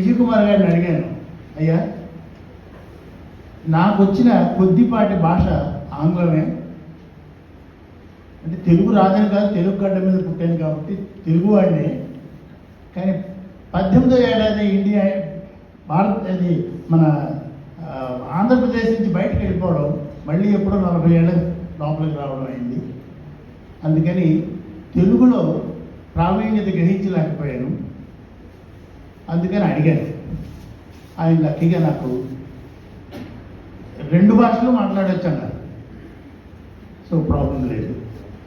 విజయ్ కుమార్ గారిని అడిగాను. అయ్యా నాకు వచ్చిన కొద్దిపాటి భాష ఆంగ్లమే. అంటే తెలుగు రాదని కాదు తెలుగు గడ్డ మీద పుట్టాను కాబట్టి తెలుగు వాడిని. కానీ పద్దెనిమిదో ఏడాది ఇండియా భారత్ అది మన ఆంధ్రప్రదేశ్ నుంచి బయటకు వెళ్ళిపోవడం మళ్ళీ ఎప్పుడో నలభై ఏళ్ళ లోపలికి రావడం అయింది. అందుకని తెలుగులో ప్రావీణ్యత గ్రహించలేకపోయాను. అందుకని అడిగాను ఆయన లక్కీగా నాకు రెండు భాషలు మాట్లాడొచ్చు అన్నారు. సో ప్రాబ్లం లేదు.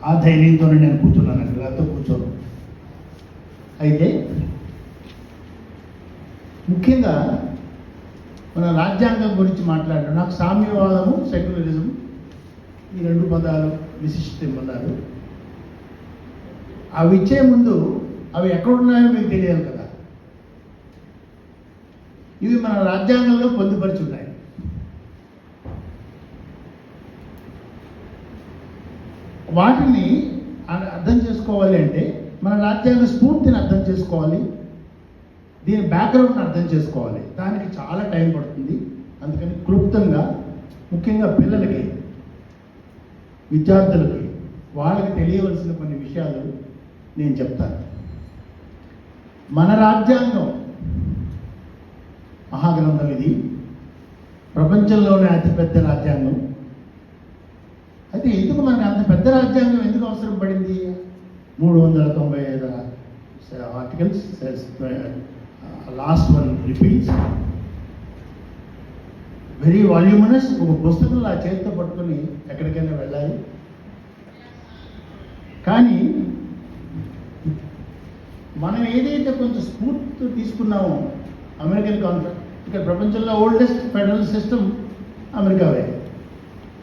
ఆ ధైర్యంతోనే నేను కూర్చున్నాను అక్కడ లేకపోతే కూర్చోను అయితే ముఖ్యంగా మన రాజ్యాంగం గురించి మాట్లాడడం నాకు సామ్యవాదము సెక్యులరిజం ఈ రెండు పదాలు విశిష్ట పదాలు అవి ఇచ్చే ముందు అవి ఎక్కడున్నాయో మీకు తెలియాలి కదా. ఇవి మన రాజ్యాంగంలో పొందుపరుచున్నాయి. వాటిని అర్థం చేసుకోవాలి అంటే మన రాజ్యాంగ స్ఫూర్తిని అర్థం చేసుకోవాలి. దీని బ్యాక్గ్రౌండ్ని అర్థం చేసుకోవాలి. దానికి చాలా టైం పడుతుంది. అందుకని క్లుప్తంగా ముఖ్యంగా పిల్లలకి విద్యార్థులకి వాళ్ళకి తెలియవలసిన కొన్ని విషయాలు నేను చెప్తాను. మన రాజ్యాంగం మహాగ్రంథం ఇది. ప్రపంచంలోనే అతిపెద్ద రాజ్యాంగం. అయితే ఎందుకు మనకు అంత పెద్ద రాజ్యాంగం ఎందుకు అవసరం పడింది? మూడు వందల తొంభై ఐదు articles last one repeats. Very voluminous ఒక పుస్తకంలో ఆ చేతితో పట్టుకొని ఎక్కడికైనా వెళ్ళాలి. కానీ మనం ఏదైతే కొంచెం స్ఫూర్తి తీసుకున్నామో అమెరికన్ కాంట్రాక్ట్ ఇక్కడ ప్రపంచంలో ఓల్డెస్ట్ ఫెడరల్ సిస్టమ్ అమెరికావే.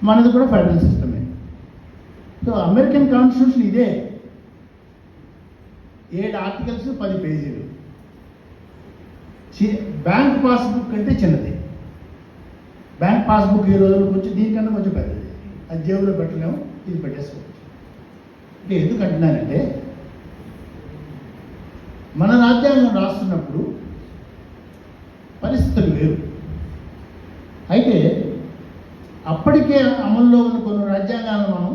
మనది కూడా ఫెడరల్ సిస్టమే సో అమెరికన్ కాన్స్టిట్యూషన్ ఇదే. ఏడు ఆర్టికల్స్ పది పేజీలు బ్యాంక్ పాస్బుక్ కంటే చిన్నది. బ్యాంక్ పాస్బుక్ ఈ రోజుల్లో కొంచెం దీనికన్నా కొంచెం పెద్దది. అది జేబులో పెట్టలేము ఇది పెట్టేసుకోవచ్చు. అంటే ఎందుకు అంటున్నానంటే మన రాజ్యాంగం రాస్తున్నప్పుడు పరిస్థితులు వేరు. అయితే అప్పటికే అమల్లో ఉన్న కొన్ని రాజ్యాంగాలను మనం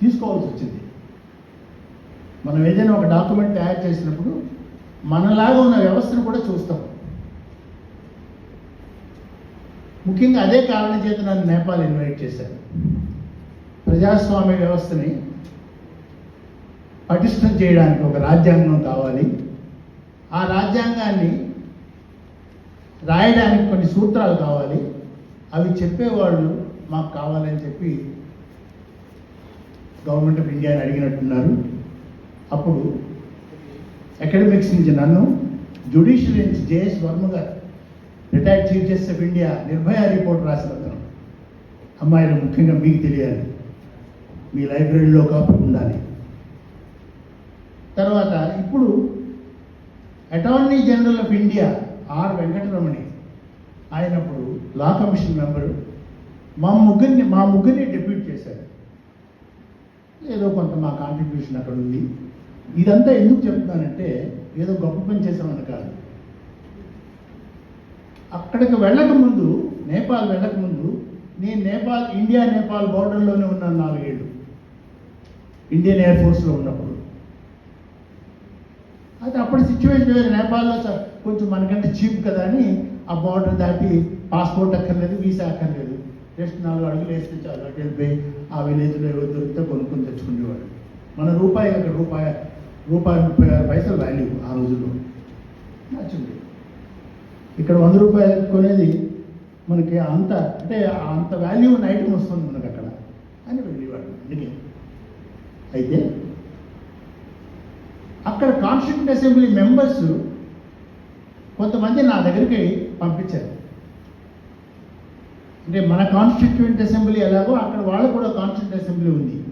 తీసుకోవాల్సి వచ్చింది. మనం ఏదైనా ఒక డాక్యుమెంట్ తయారు చేసినప్పుడు మనలాగా ఉన్న వ్యవస్థను కూడా చూస్తాం. ముఖ్యంగా అదే కారణం చేత నన్ను నేపాల్ ఇన్వైట్ చేశారు. ప్రజాస్వామ్య వ్యవస్థని పటిష్టం చేయడానికి ఒక రాజ్యాంగం కావాలి. ఆ రాజ్యాంగాన్ని రాయడానికి కొన్ని సూత్రాలు కావాలి. అవి చెప్పేవాళ్ళు మాకు కావాలని చెప్పి గవర్నమెంట్ ఆఫ్ ఇండియాని అడిగినట్టున్నారు. అప్పుడు అకాడమిక్స్ నుంచి నన్ను జ్యుడిషియల్ నుంచి జేఎస్ వర్మ గారు retired chief justice of India Nirbhaya report రాసిన అతను. అమ్మాయిలు ముఖ్యంగా మీకు తెలియాలి. మీ లైబ్రరీలో కాపీ ఉండాలి. తర్వాత ఇప్పుడు attorney general of India R Venkataramani ఆయనప్పుడు law commission member మా ముగ్గురిని మా ముగ్గురిని డెప్యూట్ చేశారు. ఏదో కొంత మా కాంట్రిబ్యూషన్ అక్కడ ఉంది. ఇదంతా ఎందుకు చెప్తున్నానంటే ఏదో గొప్ప పని చేసామని కాదు. అక్కడికి వెళ్ళకముందు నేపాల్ వెళ్ళకముందు నేను నేపాల్ ఇండియా నేపాల్ బోర్డర్లోనే ఉన్నాను నాలుగేళ్ళు. ఇండియన్ ఎయిర్ ఫోర్స్లో ఉన్నప్పుడు. అయితే అప్పుడు సిచ్యువేషన్ వేరు నేపాల్లో సార్ కొంచెం మనకంటే చీప్ కదా అని ఆ బార్డర్ దాటి పాస్పోర్ట్ అక్కర్లేదు వీసా అక్కర్లేదు. జస్ట్ నాలుగు అడుగులు వేస్తే చాలు. అటు వెళ్ళిపోయి ఆ విలేజ్లో ఏవో దొరికితే కొనుక్కొని తెచ్చుకునేవాడు. మన రూపాయి ఒక రూపాయి రూపాయి ముప్పై ఆరు పైసలు వాల్యూ ఆ రోజుల్లో. నచ్చింది. ఇక్కడ వంద రూపాయలు కొనేది మనకి అంత అంటే అంత వాల్యూ ఉన్న ఐటమ్ వస్తుంది మనకు అక్కడ అని వెళ్ళేవాడు అందుకే. అయితే అక్కడ కాన్స్టిట్యూంట్ అసెంబ్లీ మెంబర్స్ కొంతమంది నా దగ్గరికి పంపించారు. అంటే మన కాన్స్టిట్యూంట్ అసెంబ్లీ ఎలాగో అక్కడ వాళ్ళు కూడా కాన్స్టిట్యూంట్ అసెంబ్లీ ఉంది.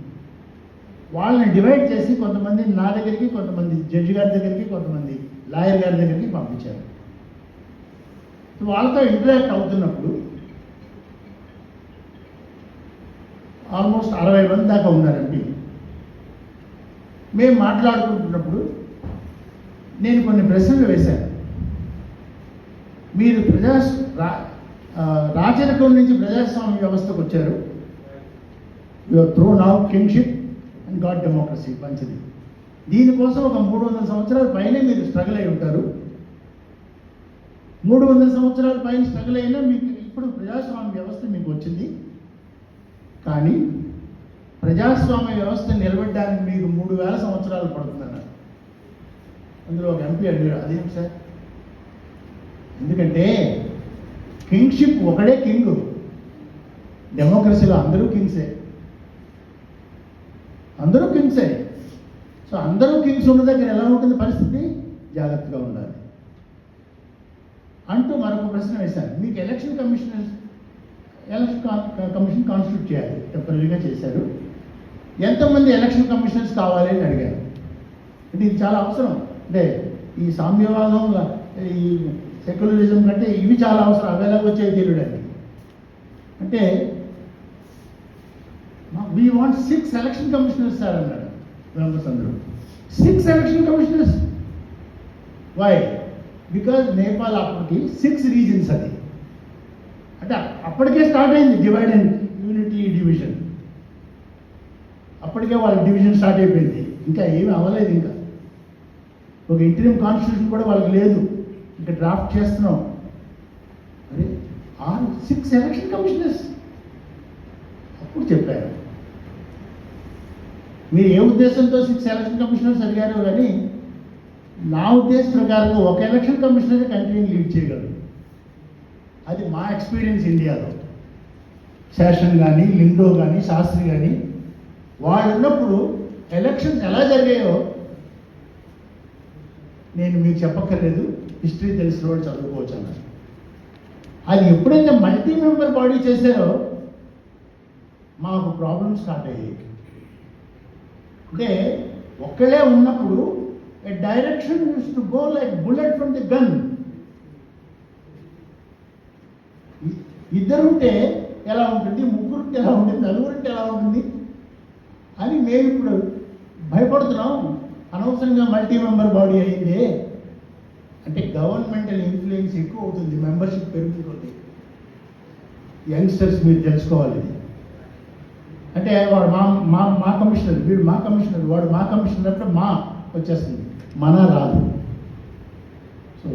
వాళ్ళని డివైడ్ చేసి కొంతమంది నా దగ్గరికి కొంతమంది జడ్జి గారి దగ్గరికి కొంతమంది లాయర్ గారి దగ్గరికి పంపించారు. వాళ్ళతో ఇంటరాక్ట్ అవుతున్నప్పుడు ఆల్మోస్ట్ అరవై మంది దాకా ఉన్నారండి. మేము మాట్లాడుకుంటున్నప్పుడు నేను కొన్ని ప్రశ్నలు వేశాను. మీరు ప్రజా రా- నుంచి ప్రజాస్వామ్య వ్యవస్థకు వచ్చారు. Your thrown out kingship and got democracy మంచిది దీనికోసం ఒక మూడు వందల సంవత్సరాల పైనే మీరు స్ట్రగుల్ అయి ఉంటారు. మూడు వందల సంవత్సరాల పైన స్ట్రగుల్ అయినా మీకు ఇప్పుడు ప్రజాస్వామ్య వ్యవస్థ మీకు వచ్చింది. కానీ ప్రజాస్వామ్య వ్యవస్థ నిలబెట్టడానికి మీకు మూడు వేల సంవత్సరాలు పడుతుందన్నారు అందులో ఒక ఎంపీ అడిగాడు అదేం సార్? ఎందుకంటే కింగ్షిప్ ఒకడే కింగ్. డెమోక్రసీలో అందరూ కింగ్సే. అందరూ కింగ్సే. సో అందరూ కింగ్స్ ఉన్న దగ్గర ఎలా ఉంటుంది పరిస్థితి? జాగ్రత్తగా ఉండాలి. అంటూ మరొక ప్రశ్న వేశారు. మీకు election commissioner election commission constitute చేయాలి టెంపరీగా చేశారు. ఎంతమంది ఎలక్షన్ కమిషనర్స్ కావాలి అని అడిగారు. అంటే ఇది చాలా అవసరం. అంటే ఈ సామ్యవాదం ఈ సెక్యులరిజం కంటే ఇవి చాలా అవసరం. అవైలబుల్ వచ్చే తెలియడానికి అంటే we want six election commissioners sir అన్నాడు మెంబర్స్ అందరూ six election commissioners why because Nepal అప్పటికి సిక్స్ రీజన్స్ అది. అంటే అప్పటికే స్టార్ట్ అయింది. డివైడ్ అండ్ యూనిటీ డివిజన్ వాళ్ళ డివిజన్ స్టార్ట్ అయిపోయింది. ఇంకా ఏమి అవ్వలేదు ఇంకా. ఒక ఇంటర్వ్యూ కాన్స్టిట్యూషన్ కూడా వాళ్ళకి లేదు. ఇంకా డ్రాఫ్ట్ చేస్తున్నాం. అరే ఆరు సిక్స్ ఎలక్షన్ కమిషనర్స్. అప్పుడు చెప్పారు. మీరు ఏ ఉద్దేశంతో సిక్స్ ఎలక్షన్ కమిషనర్స్ అడిగారు కానీ నా ఉద్దేశం ప్రకారంగా ఒక ఎలక్షన్ కమిషనర్ కంటిన్యూ లీడ్ చేయగలరు అది మా ఎక్స్పీరియన్స్ ఇండియాలో. శాసన్ కానీ లిండో కానీ శాస్త్రి కానీ వాళ్ళు ఉన్నప్పుడు ఎలక్షన్స్ ఎలా జరిగాయో నేను మీకు చెప్పక్కర్లేదు. హిస్టరీ తెలిసిన వాళ్ళు చదువుకోవచ్చు అన్నారు. అది ఎప్పుడైతే మల్టీ మెంబర్ బాడీ చేశారో మాకు ప్రాబ్లమ్స్ స్టార్ట్ అయ్యాయి. అంటే ఒక్కడే ఉన్నప్పుడు a direction used to go like bullet from the gun ఇద్దరుంటే ఎలా ఉంటుంది? ముగ్గురుంటే ఎలా ఉంటుంది? నలుగురుంటే ఎలా ఉంటుంది? అని మేము ఇప్పుడు భయపడుతున్నాం. అనవసరంగా మల్టీ మెంబర్ బాడీ అయింది అంటే గవర్నమెంటల్ ఇన్ఫ్లుయెన్స్ ఎక్కువ అవుతుంది మెంబర్షిప్ పెరుగుతుంది. యంగ్స్టర్స్ మీరు తెలుసుకోవాలి ఇది. అంటే వాడు మా మా మా కమిషనర్ వీడు మా కమిషనర్ వాడు మా కమిషనర్ అంటే మా వచ్చేస్తుంది. మన రాదు. సో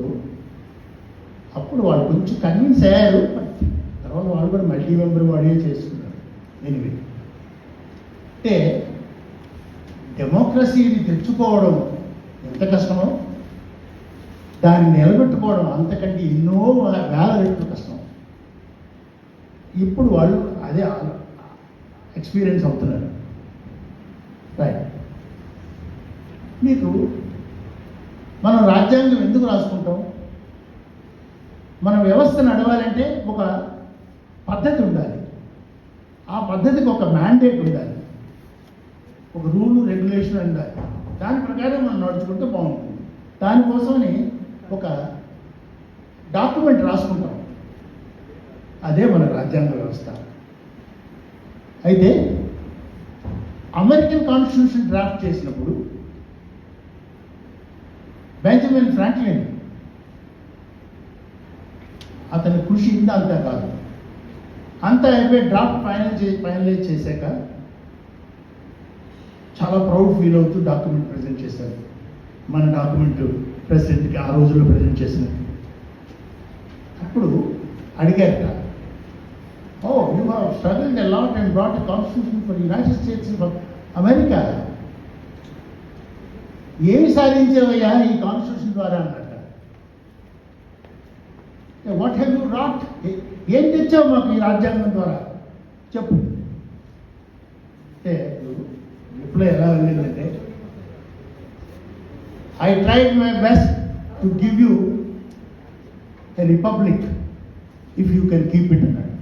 అప్పుడు వాళ్ళు కొంచెం కన్విన్స్ అయ్యారు తర్వాత వాళ్ళు కూడా మల్టీ మెంబర్ వాడే చేసుకున్నారు. ఎనివే అంటే డెమోక్రసీని తెచ్చుకోవడం ఎంత కష్టమో దాన్ని నిలబెట్టుకోవడం అంతకంటే ఎన్నో వేల రెట్లు కష్టం. ఇప్పుడు వాళ్ళు అదే ఎక్స్పీరియన్స్ అవుతున్నారు. రైట్ మీకు మనం రాజ్యాంగం ఎందుకు రాసుకుంటాం? మన వ్యవస్థ నడవాలంటే ఒక పద్ధతి ఉండాలి. ఆ పద్ధతికి ఒక మ్యాండేట్ ఉండాలి. ఒక రూల్ రెగ్యులేషన్ ఉండాలి దాని ప్రకారం మనం నడుచుకుంటే బాగుంటుంది. దానికోసమని ఒక డాక్యుమెంట్ రాసుకుంటాం. అదే మన రాజ్యాంగ వ్యవస్థ. అయితే అమెరికన్ కాన్స్టిట్యూషన్ డ్రాఫ్ట్ చేసినప్పుడు బెంజమిన్ ఫ్రాంక్లిన్ అతని కృషి ఇంత అంతా కాదు. అంతా అయిపోయి డ్రాఫ్ట్ ఫైనల్ చే ఫైనలైజ్ చేశాక చాలా ప్రౌడ్ ఫీల్ అవుతూ డాక్యుమెంట్ ప్రజెంట్ చేశారు. మన డాక్యుమెంట్ ప్రెసిడెంట్కి ఆ రోజుల్లో ప్రజెంట్ చేసినట్టు అప్పుడు అడిగారట ఓ you have struggled a lot and brought a constitution for United States America ఏమి సాధించావయ్యా ఈ కాన్స్టిట్యూషన్ ద్వారా? అన్నట్ట వాట్ హ్యావ్ యూ రాట్ ఏం తెచ్చావు మాకు ఈ రాజ్యాంగం ద్వారా? చెప్పు. అంటే ఇప్పుడు ఎలా ఉండిందంటే I tried my best to give you a republic if you can keep it అన్నాడు.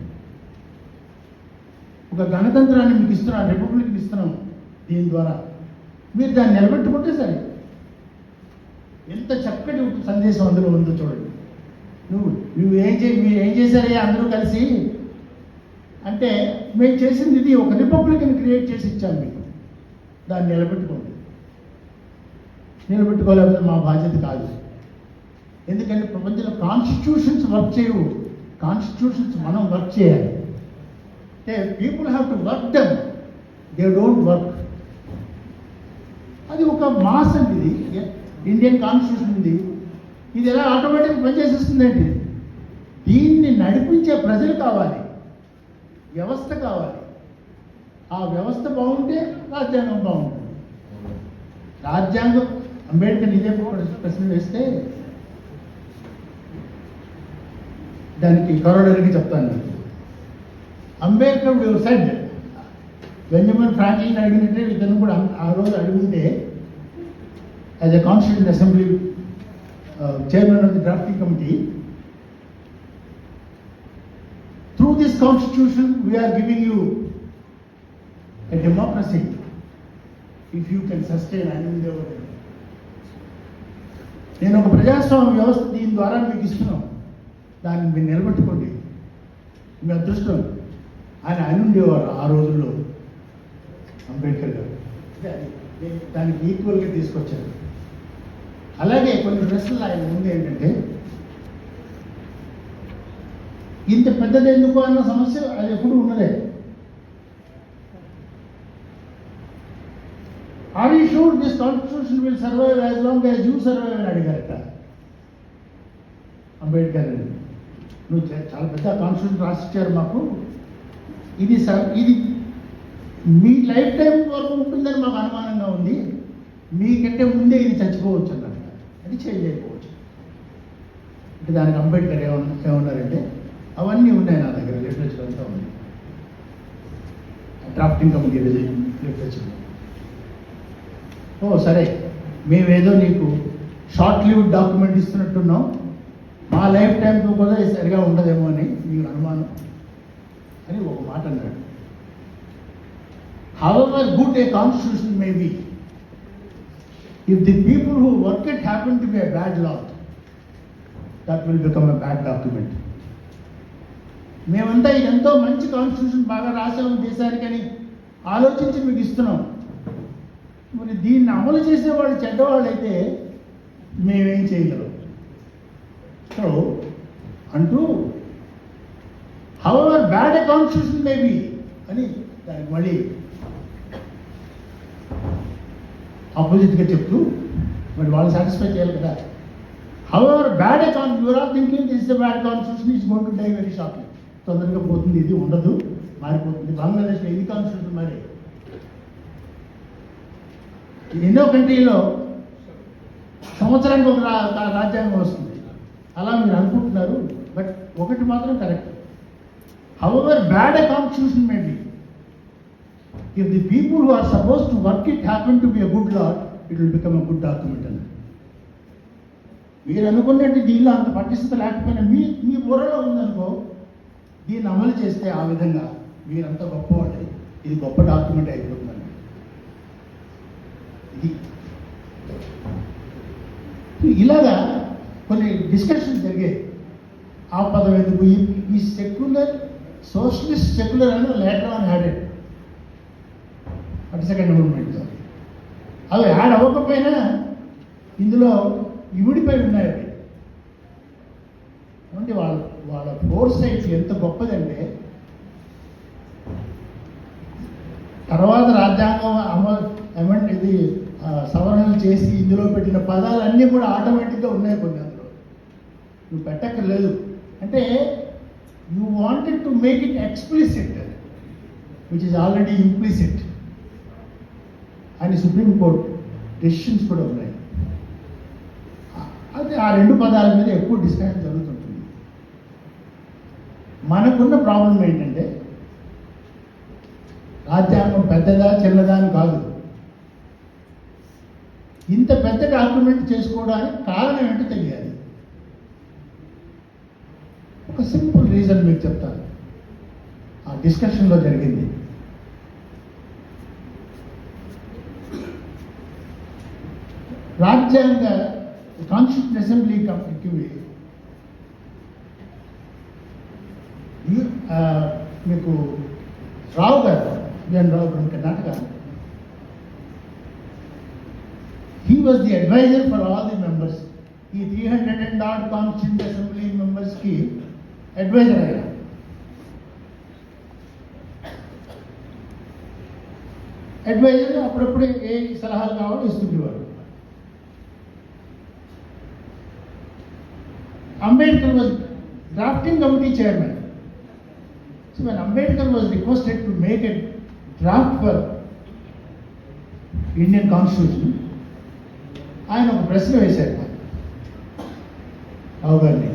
ఒక గణతంత్రాన్ని మీకు ఇస్తున్నాం రిపబ్లిక్ ఇస్తున్నాం దీని ద్వారా. మీరు దాన్ని నిలబెట్టుకుంటే సరే. ఎంత చక్కటి సందేశం అందులో ఉందో చూడండి. నువ్వు నువ్వు ఏం చే మీరు ఏం చేశారయ్యా అందరూ కలిసి? అంటే మేము చేసింది ఇది ఒక రిపబ్లిక్ని క్రియేట్ చేసి ఇచ్చాం మీకు. దాన్ని నిలబెట్టుకోండి నిలబెట్టుకోలేకపోతే మా బాధ్యత కాదు. ఎందుకంటే ప్రపంచంలో కాన్స్టిట్యూషన్స్ వర్క్ చేయవు. కాన్స్టిట్యూషన్స్ మనం వర్క్ చేయాలి. అంటే people have to work them they don't work అది ఒక మాస్ అండి ఇది. ఇండియన్ కాన్స్టిట్యూషన్ ఉంది. ఇది ఎలా ఆటోమేటిక్ పనిచేసేస్తుందండి దీన్ని నడిపించే ప్రజలు కావాలి. వ్యవస్థ కావాలి. ఆ వ్యవస్థ బాగుంటే రాజ్యాంగం బాగుంటుంది. రాజ్యాంగం అంబేద్కర్ ఇదే ప్రశ్న వేస్తే దానికి కరోడరికి చెప్తాను. నేను అంబేద్కర్ సెడ్ బెంజమిన్ ఫ్రాంక్లిన్ అడిగినట్టే ఇతను కూడా ఆ రోజు అడుగుంటే as a constitution assembly chairman of the drafting committee through this constitution we are giving you a democracy if you can sustain అని నేను ఒక ప్రజాస్వామ్య వ్యవస్థ దీని ద్వారా మీకు ఇస్తున్నాం. దాన్ని మీరు నిలబెట్టుకోండి. మీ అదృష్టం. ఆయన ఆయన ఉండేవారు ఆ రోజుల్లో అంబేద్కర్ గారు. దానికి ఈక్వల్గా తీసుకొచ్చారు అలాగే కొన్ని ప్రశ్నలు ఆయన ముందు ఏంటంటే ఇంత పెద్దది ఎందుకు అన్న సమస్య అది ఎప్పుడు ఉన్నదే are you sure this constitution will survive as long as you survive అని అడిగారట. అంబేద్కర్. నువ్వు చాలా పెద్ద కాన్స్టిట్యూషన్ రాసిచ్చారు మాకు. ఇది సర్ ఇది మీ లైఫ్ టైం వరకు ఉంటుందని మాకు అనుమానంగా ఉంది. మీకంటే ముందే ఇది చచ్చిపోవచ్చు అన్నమాట అది చేంజ్ అయిపోవచ్చు అంటే దానికి అంబేద్కర్ ఏమన్నా ఏమన్నారంటే అవన్నీ ఉన్నాయి నా దగ్గర లిటరేచర్ అంతా ఉంది. Drafting committee literature. ఓ సరే. మేమేదో నీకు షార్ట్ లీవ్ డాక్యుమెంట్ ఇస్తున్నట్టున్నాం. మా లైఫ్ టైంతో కూడా సరిగా ఉండదేమో అని నీకు అనుమానం. అని ఒక మాట అన్నాడు. However good a constitution may be if the people who work it happen to be a bad lot that will become a bad document మేమంతా ఎంతో మంచి కాన్స్టిట్యూషన్ బాగా రాసాము దేశానికని ఆలోచించి మీకు ఇస్తున్నాం. మరి దీన్ని అమలు చేసేవాళ్ళు చెడ్డవాళ్ళైతే మేమేం చేయగలం సో అంటూ however bad a constitution may be అని దానికి మళ్ళీ ఆపోజిట్గా చెప్తూ మరి వాళ్ళు సాటిస్ఫై చేయాలి కదా. However bad a con you are are thinking this the bad constitution is going to die very shortly తొందరగా పోతుంది ఇది ఉండదు మారిపోతుంది. బంగ్లాదేశ్లో ఇది కాన్స్టిట్యూషన్ మరి ఎన్నో కంట్రీలో సంవత్సరానికి ఒక రాజ్యాంగం వస్తుంది. అలా మీరు అనుకుంటున్నారు బట్ ఒకటి మాత్రం correct. However bad a constitution may be if the people who are supposed to work it happen to be a good lot it will become a good document అని మీరు అనుకున్నట్టు దీనిలో అంత పటిష్టత లేకపోయినా మీ మీ బుర్రలో ఉందనుకో దీన్ని అమలు చేస్తే ఆ విధంగా మీరంతా గొప్పవాళ్ళు. ఇది గొప్ప డాక్యుమెంట్ అయిపోతుంది. ఇది. ఇలాగా కొన్ని డిస్కషన్స్ జరిగాయి. ఆ పదం ఎందుకు? ఈ సెక్యులర్ సోషలిస్ట్ సెక్యులర్ అని లేటర్ అని హ్యాడెడ్ అటు సెకండ్ మూమెంట్తో అవి యాడ్ అవ్వకపోయినా ఇందులో ఇవిడిపై ఉన్నాయి అవి. అంటే వాళ్ళ వాళ్ళ ఫోర్స్ సైట్ ఎంత గొప్పదంటే తర్వాత రాజ్యాంగం అమలు అమెండ్ ఇది? సవరణలు చేసి ఇందులో పెట్టిన పదాలన్నీ కూడా ఆటోమేటిక్గా ఉన్నాయి కొన్ని అందులో. నువ్వు పెట్టక్కర్లేదు. అంటే you wanted to make it explicit which is already implicit అని సుప్రీంకోర్టు డెసిషన్స్ కూడా ఉన్నాయి. అయితే ఆ రెండు పదాల మీద ఎక్కువ డిస్కషన్ జరుగుతుంటుంది. మనకున్న ప్రాబ్లం ఏంటంటే రాజ్యాంగం పెద్దదా చిన్నదా అని కాదు. ఇంత పెద్ద డాక్యుమెంట్ చేసుకోవడానికి కారణం ఏంటో తెలియాలి. ఒక సింపుల్ రీజన్ మీకు చెప్తాను. ఆ డిస్కషన్లో జరిగింది. రాజ్యాంగ కాన్స్టిట్యూషన్ అసెంబ్లీ కమిటీకి మీకు రావు గారు BN Rao from Karnataka he was the advisor for all the members. ఈ three hundred and odd constituent assembly మెంబర్స్కి అడ్వైజర్ ఆయన అడ్వైజర్ అప్పుడప్పుడు ఏ సలహాలు కావాలో ఇస్తుండేవారు Ambedkar was drafting committee chairman so when Ambedkar was requested to make a draft for Indian constitution ఆయన ఒక ప్రశ్న వేశారు. రావు గారిని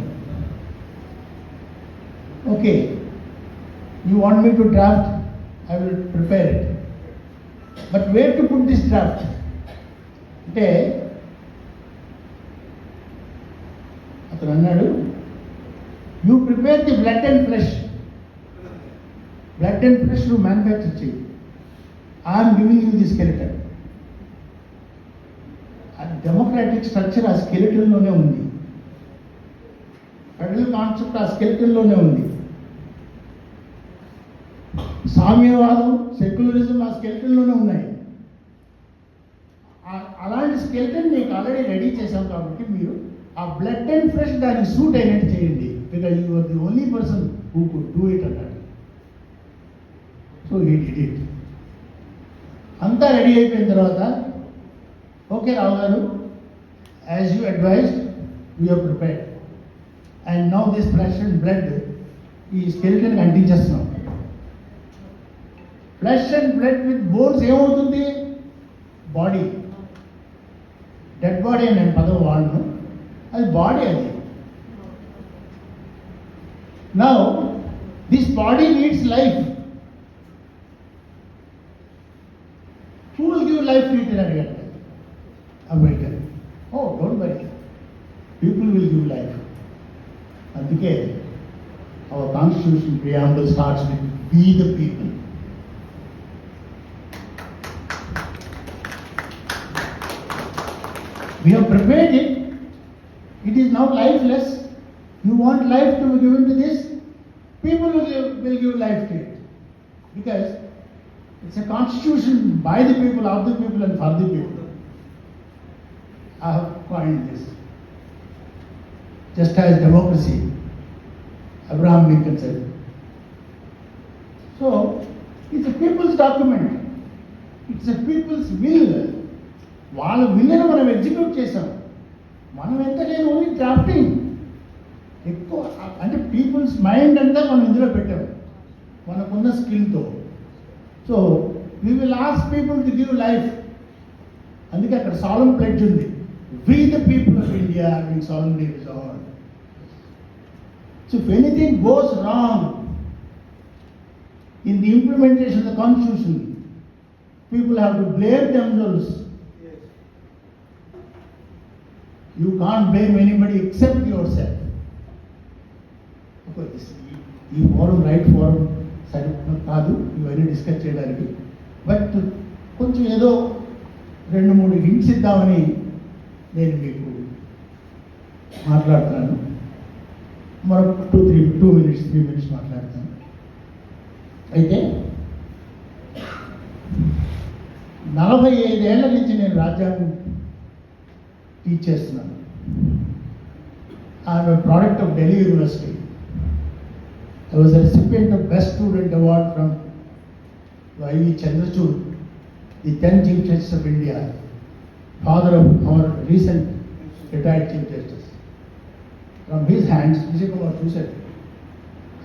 okay. You want me to draft I will prepare it but where to put this draft అంటే అతను అన్నాడు you prepare the blood and flesh blood and flesh నువ్వు manufacture చేయి. I'm giving you the skeleton democratic structure ఆ స్కెలిటన్లోనే ఉంది. Federal concept ఆ స్కెలిటన్లోనే ఉంది. సామ్యవాదం సెక్యులరిజం ఆ స్కెలిటన్లోనే ఉన్నాయి. అలాంటి స్కెలిటన్ మీకు ఆల్రెడీ రెడీ చేశాం కాబట్టి మీరు ఆ బ్లడ్ అండ్ ఫ్రెష్ దానికి సూట్ అయినట్టు చేయండి. Because you are the only person who could do it అన్నాడు సో హీ డిడ్ ఇట్. అంతా రెడీ అయిపోయిన తర్వాత ఓకే రావు గారు as you advise you prepared and now this flesh and blood ఈ skeleton అంటించేస్తున్నాం flesh and blood with bones ఏమవుతుంది? Body dead body అని నేను పదవి వాడను. అది బాడీ అది. Now this body needs life who will give life to it అని అడిగాడు Ambedkar oh don't worry people will give life అందుకే our constitution preamble starts with we the people We have prepared it. It is now lifeless. You want life to be given to this? People will give, will give life to it. Because it's a constitution by the people, of the people, and for the people. I have coined this. Just as democracy, Abraham Lincoln said. So, it's a people's document. It's a people's will వాళ్ళ విల్ని మనం execute చేసాం మనం ఎంతకైనా only drafting ఎక్కువ అంటే peoples mind అంతా మనం ఇందులో పెట్టాం. మనకున్న స్కిల్తో so we will ask people to give life అందుకే అక్కడ సాలం ప్లెడ్జ్ ఉంది. We the people india India will solemnly resolve So if anything goes wrong in the implementation of the constitution, people have to blame themselves. You can't blame anybody except yourself. Of this- ఈ- ఈ forum right forum సరి కాదు ఇవన్నీ discuss చేయడానికి but కొంచెం ఏదో రెండు మూడు హింట్స్ ఇద్దామని నేను మీకు మాట్లాడుతున్నాను మరొక two three two minutes three minutes మాట్లాడతాను. అయితే నలభై ఐదేళ్ళ నుంచి నేను రాజ్యాంగం టీచ్ చేస్తున్నాను. I'm product of Delhi university I was recipient of best student award from YV Chandrachud the then chief justice of India father of our recent retired Chief Justice. From his hands, Vijay said,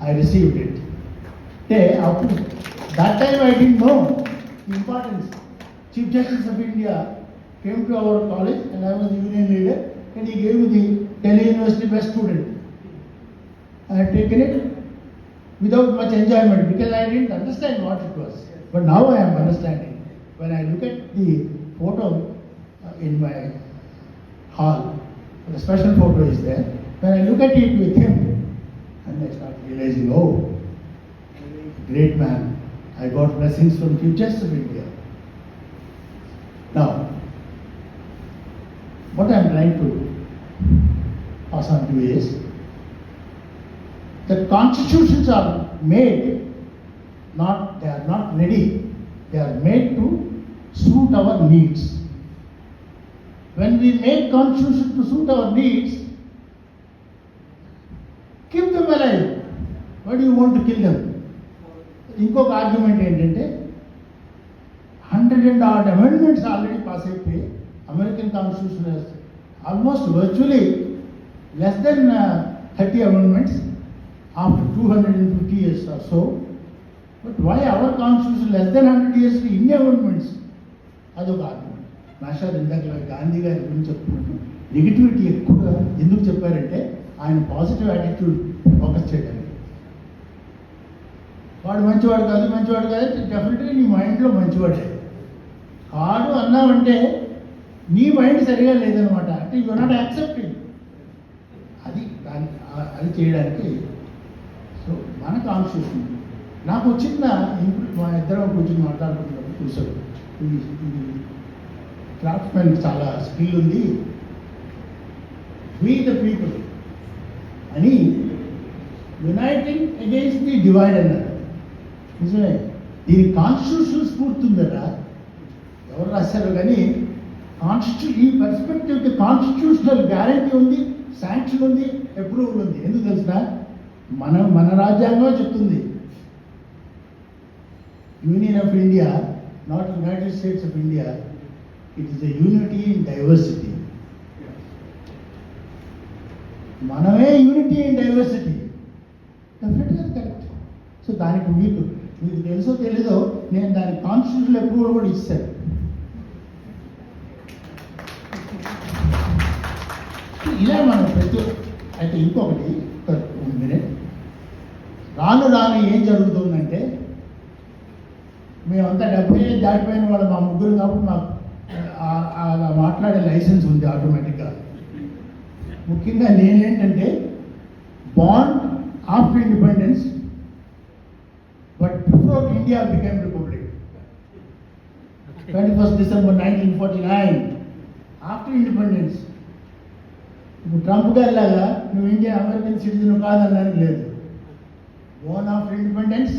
I received it. That time I didn't know the importance. Chief Justice of India came to our college and I was the union leader and he gave me the Delhi University best student. I had taken it without much enjoyment because I didn't understand what it was. But now I am understanding. When I look at the photo, in my hall, the special photo is there. When I look at it with him, and I start realizing, oh, great man. I got blessings from Chief Justice of India. Now, what I am trying to pass on to you is the constitutions are made, not they are not ready. They are made to suit our needs. When we make constitution to suit our needs, keep them alive. Why do you want to kill them? ఇంకొక argument ఏంటంటే hundred and odd amendments already pass అయిపోయి American constitution almost virtually less than thirty amendments after two hundred and fifty years or so but why our constitution less than hundred years ఇన్ని amendments అదొక argument master ఇందాక గాంధీ గారి గురించి చెప్పుకున్నాను negativity ఎక్కువగా ఎందుకు చెప్పారంటే ఆయన పాజిటివ్ యాటిట్యూడ్ ఫోకస్ చేయడానికి. వాడు మంచివాడు కాదు మంచివాడు కాదు డెఫినెట్గా నీ మైండ్లో మంచివాడే. కాదు అన్నావంటే నీ మైండ్ సరిగా లేదనమాట అంటే యు నాట్ యాక్సెప్టింగ్ అది దాని అది చేయడానికి. సో మన కాన్స్టిట్యూషన్ నాకు వచ్చిన మా ఇద్దరం కూర్చొని మాట్లాడుకున్నప్పుడు చూసాడు ఇది ఇది క్రాఫ్ట్మెన్ చాలా స్కిల్ ఉంది. వీ ద పీపుల్ అని యునైటింగ్ అగేన్స్ట్ ది డివైడ్ అన్నారు. నిజమే. దీని కాన్స్టిట్యూషన్ స్ఫూర్తి ఉందట. ఎవరు రాశారు కానీ కాన్స్టిట్యూ ఈ పర్స్పెక్టివ్కి కాన్స్టిట్యూషనల్ గ్యారంటీ ఉంది శాంక్షన్ ఉంది అప్రూవల్ ఉంది. ఎందుకు తెలిసిన మన మన రాజ్యాంగం చెప్తుంది. Union of India not United States of India it is the unity in diversity మనమే యూనిటీ ఇన్ డైవర్సిటీ డెఫినెట్గా కరెక్ట్ సో దానికి మీకు మీకు తెలుసో తెలీదో నేను దాని కాన్స్టిట్యూషన్ ఎప్పుడు కూడా ఇస్తాను. ఇలా మనం ప్రతి అయితే ఇంకొకటి మినిట్ రాను రాను ఏం జరుగుతుందంటే మేమంతా డెబ్బై ఏళ్ళు దాటిపోయిన వాళ్ళు మా ముగ్గురు కాబట్టి మాకు అలా మాట్లాడే లైసెన్స్ ఉంది ఆటోమేటిక్గా ముఖ్యంగా నేనేంటంటే bond after independence but before India become republic twenty first December nineteen forty nine after independence ఇప్పుడు ట్రంప్ గారి లాగా నువ్వు ఇండియా అమెరికన్ సిటిజన్ కాదనడానికి లేదు. Born after independence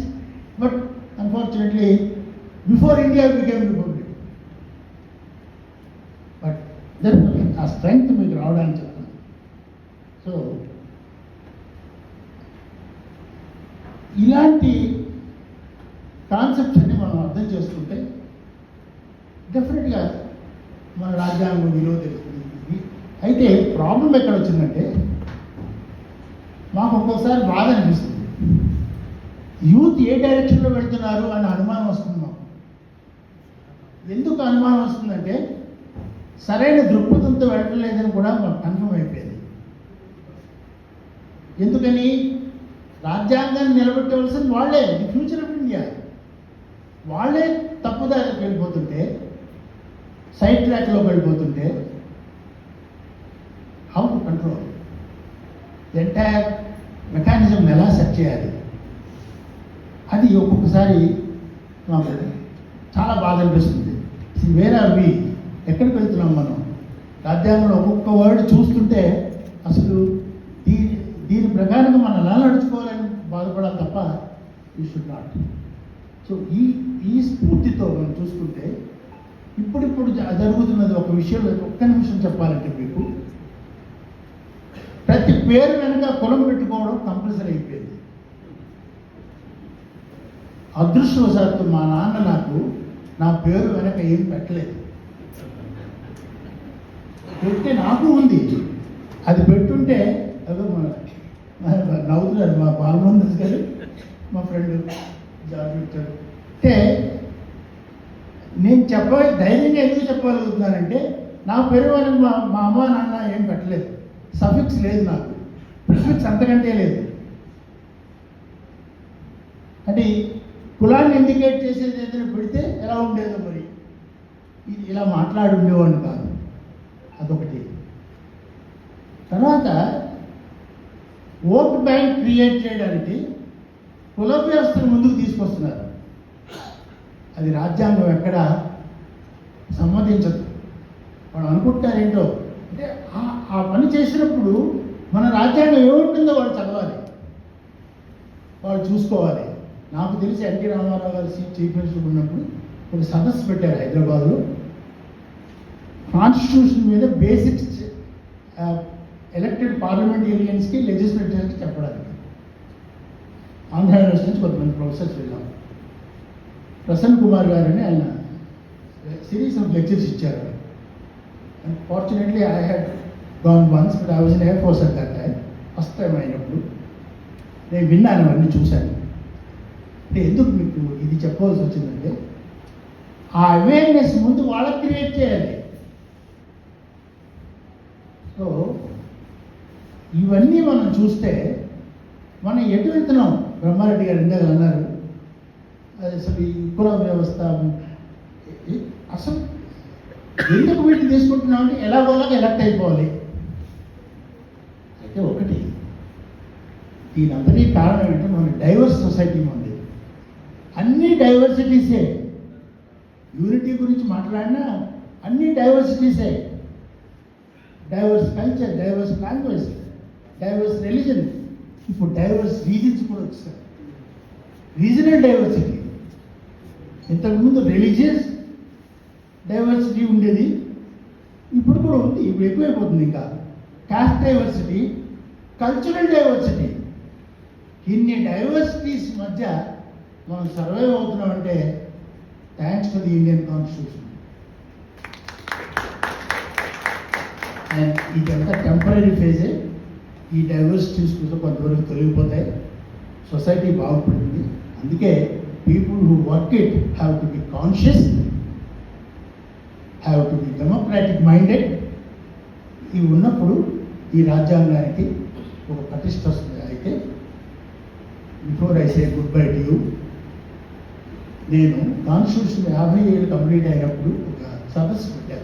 but unfortunately before India became republic but ఆ స్ట్రెంగ్త్ మీకు రావడానికి చెప్తాను సో ఇలాంటి కాన్సెప్ట్స్ అన్ని మనం అర్థం చేసుకుంటే డెఫినెట్గా మన రాజ్యాంగం విలువ తెలుస్తుంది అయితే ప్రాబ్లం ఎక్కడ వచ్చిందంటే మాకు ఒక్కోసారి బాధ అనిపిస్తుంది. యూత్ ఏ డైరెక్షన్లో వెళ్తున్నారు అనే అనుమానం వస్తుంది మాకు. ఎందుకు అనుమానం వస్తుందంటే సరైన దృక్పథంతో వెళ్ళడం లేదని కూడా మాకు కన్ఫర్మ్ అయిపోయింది. ఎందుకని? రాజ్యాంగాన్ని నిలబెట్టవలసిన వాళ్ళే ది ఫ్యూచర్ ఆఫ్ ఇండియా. వాళ్ళే తప్పుదారికి వెళ్ళిపోతుంటే సైడ్ ట్రాక్లో వెళ్ళిపోతుంటే how to control entire mechanism ఎలా సెట్ చేయాలి? అది ఒక్కొక్కసారి మాకు చాలా బాధ అనిపిస్తుంది. వేరే అవి ఎక్కడికి వెళ్తున్నాం మనం? రాజ్యాంగంలో ఒక్కొక్క వర్డ్ చూస్తుంటే అసలు దీని దీని ప్రకారంగా మనం ఎలా నడుచుకోవాలని బాధపడాలి తప్ప ఈ షుడ్ నాట్ సో ఈ ఈ స్ఫూర్తితో మనం చూసుకుంటే ఇప్పుడిప్పుడు జరుగుతున్నది ఒక విషయంలో ఒక్క నిమిషం చెప్పాలంటే మీకు. ప్రతి పేరు వెనక కులం పెట్టుకోవడం కంపల్సరీ అయిపోయింది. అదృష్టవశాత్తు మా నాన్న నాకు నా పేరు వెనక ఏం పెట్టలేదు. పెట్టి నాకు ఉంది. అది పెట్టుంటే అదో మన నవ్వుతున్నారు మా బాలమోహన్ గారు మా ఫ్రెండ్ జాబ్ పెట్టారు అంటే నేను చెప్ప ధైర్యంగా ఎందుకు చెప్పగలుగుతున్నానంటే నా పేరు వాళ్ళకి మా మా అమ్మ నాన్న ఏం పెట్టలేదు. సఫిక్స్ లేదు నాకు. ప్రిఫిక్స్ అంతకంటే లేదు. అంటే కులాన్ని ఇండికేట్ చేసేది ఏదైనా పెడితే ఎలా ఉండేదో మరి. ఇది ఇలా మాట్లాడి ఉండేవాడిని కాదు. అదొకటి. తర్వాత ఓట్ బ్యాంక్ క్రియేట్ చేయడానికి కుల వ్యవస్థను ముందుకు తీసుకొస్తున్నారు. అది రాజ్యాంగం ఎక్కడ సమ్మతించదు వాళ్ళు అనుకుంటారు ఏంటో అంటే ఆ- ఆ పని చేసినప్పుడు మన రాజ్యాంగం ఏముంటుందో వాళ్ళు చదవాలి. వాళ్ళు చూసుకోవాలి. నాకు తెలిసి ఎన్టీ రామారావు గారు చీఫ్ మినిస్టర్ ఉన్నప్పుడు ఒక సదస్సు పెట్టారు హైదరాబాద్లో. కాన్స్టిట్యూషన్ మీద బేసిక్స్ ఎలక్టెడ్ పార్లమెంటేరియన్స్కి లెజిస్లేటర్స్కి చెప్పడానికి. ఆంధ్ర యూనివర్సిటీ నుంచి కొంతమంది ప్రొఫెసర్స్ వెళ్ళాం. ప్రసన్న కుమార్ గారని ఆయన సిరీస్ ఆఫ్ లెక్చర్స్ ఇచ్చారు. Fortunately I had gone once but I was in air force at that time first time అయినప్పుడు. నేను విన్నాను అవన్నీ చూశాను. అంటే ఎందుకు మీకు ఇది చెప్పవలసి వచ్చిందంటే ఆ అవేర్నెస్ ముందు వాళ్ళకి క్రియేట్ చేయాలి. సో ఇవన్నీ మనం చూస్తే మనం ఎటు వెళ్తున్నాం? బ్రహ్మారెడ్డి గారు ఇందాక అన్నారు. అది అసలు ఈ కుల వ్యవస్థ అసలు ఎందుకు వీటిని తీసుకుంటున్నాం అంటే ఎలాగోలాగా ఎలక్ట్ అయిపోవాలి? అయితే ఒకటి దీని కారణం ఏంటంటే మన డైవర్స్ సొసైటీ ఉంది. అన్ని డైవర్సిటీసే. యూనిటీ గురించి మాట్లాడినా అన్ని డైవర్సిటీసే. Diverse culture diverse language diverse religion ఇప్పుడు డైవర్స్ రీజన్స్ కూడా వచ్చాయి. రీజనల్ డైవర్సిటీ ఇంతకుముందు రిలీజియస్ డైవర్సిటీ ఉండేది ఇప్పుడు కూడా ఉంది ఇప్పుడు ఎక్కువైపోతుంది ఇంకా. కాస్ట్ డైవర్సిటీ కల్చరల్ డైవర్సిటీ ఇన్ని డైవర్సిటీస్ మధ్య మనం survive అవుతున్నామంటే thanks for the Indian constitution and ఇదంతా టెంపరీ ఫేజే ఈ డైవర్సిటీస్ కూడా కొంతవరకు తొలగిపోతాయి. సొసైటీ బాగుపడుతుంది. అందుకే people who work it have to be conscious have to be democratic minded ఇవి ఉన్నప్పుడు ఈ రాజ్యాంగానికి ఒక ప్రతిష్ట వస్తుంది. అయితే before I say good bye to you నేను కాన్స్టిట్యూషన్ యాభై ఏళ్ళు కంప్లీట్ అయినప్పుడు ఒక సదస్సు పెట్టాను.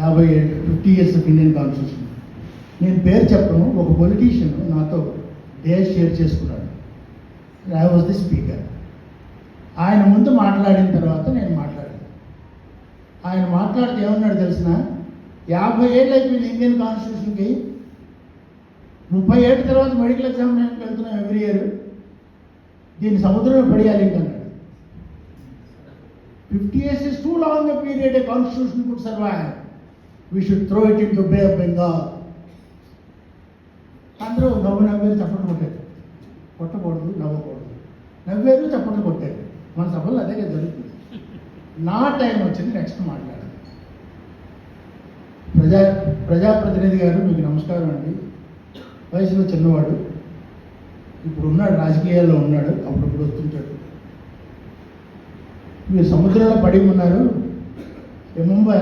యాభై ఏడు fifty years of Indian constitution నేను పేరు చెప్పను ఒక పొలిటీషియన్ నాతో డే షేర్ చేసుకున్నాడు. ఐ వాజ్ ది స్పీకర్ ఆయన ముందు మాట్లాడిన తర్వాత నేను మాట్లాడాను. ఆయన మాట్లాడితే ఏమన్నాడు తెలిసిన? యాభై ఏళ్ళు అయిపోయింది ఇండియన్ కాన్స్టిట్యూషన్కి ముప్పై ఏళ్ళ తర్వాత మెడికల్ ఎగ్జామినేషన్కి వెళ్తున్నాం ఎవ్రీ ఇయర్ దీన్ని సముద్రంలో పడేయాలి అన్నాడు. Fifty years is too long period a constitution could survive we should throw it into Bay of Bengal అందరూ నవ్వు నవ్వేరు చప్పట్లు కొట్టారు కొట్టకూడదు నవ్వకూడదు. నవ్వేరు చప్పట్లు కొట్టారు మన సభలో అదే జరుగుతుంది. నా టైం వచ్చింది నెక్స్ట్ మాట్లాడాలి ప్రజా ప్రజాప్రతినిధి గారు మీకు నమస్కారం అండి. వయసులో చిన్నవాడు. ఇప్పుడు ఉన్నాడు రాజకీయాల్లో ఉన్నాడు అప్పుడప్పుడు వస్తుంటాడు. మీరు సముద్రంలో పడి ఉన్నారు. ముంబై?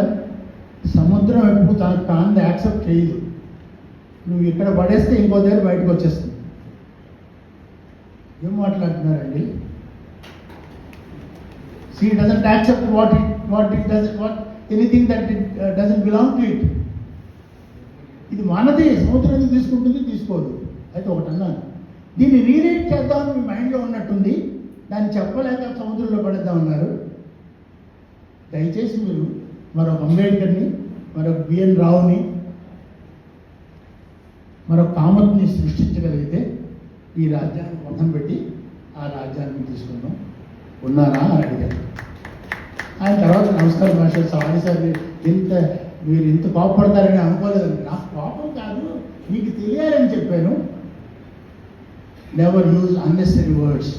సముద్రం ఎప్పుడు తన తాను యాక్సెప్ట్ చేయదు. నువ్వు ఇక్కడ పడేస్తే ఇంకో దగ్గర బయటకు వచ్చేస్తుంది. ఏం మాట్లాడుతున్నారండి? See doesn't accept what it what it doesn't what anything that it doesn't belong to it ఇది మనది సముద్రం తీసుకుంటుంది? తీసుకోదు. అయితే ఒకటి అన్నాను. దీన్ని రీరేట్ చేద్దామని మీ మైండ్లో ఉన్నట్టుంది. దాన్ని చెప్పలేక సముద్రంలో పడేద్దామన్నారు. దయచేసి మీరు మరొక అంబేద్కర్ని మరొక బిఎన్ రావుని మరొక కామత్ని సృష్టించగలిగితే ఈ రాజ్యాన్ని పక్కన పెట్టి ఆ రాజ్యాన్ని తీసుకుందాం. ఉన్నారా? అని అడిగారు. ఆయన తర్వాత నమస్కారం మాస్టర్ సారీ సార్ ఇంత మీరు ఇంత కోపడతారని అనుకోలేదు. నాకు కోపం కాదు. మీకు తెలియాలని చెప్పాను. నెవర్ యూజ్ అన్నెసరీ వర్డ్స్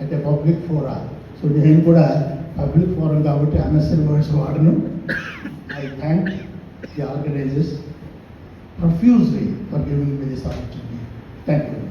అంటే పబ్లిక్ ఫోరా సో నేను కూడా పబ్లిక్ ఫోరం కాబట్టి అన్నెసరీ వర్డ్స్ వాడను. I thank the organizers profusely for giving me this opportunity. Thank you.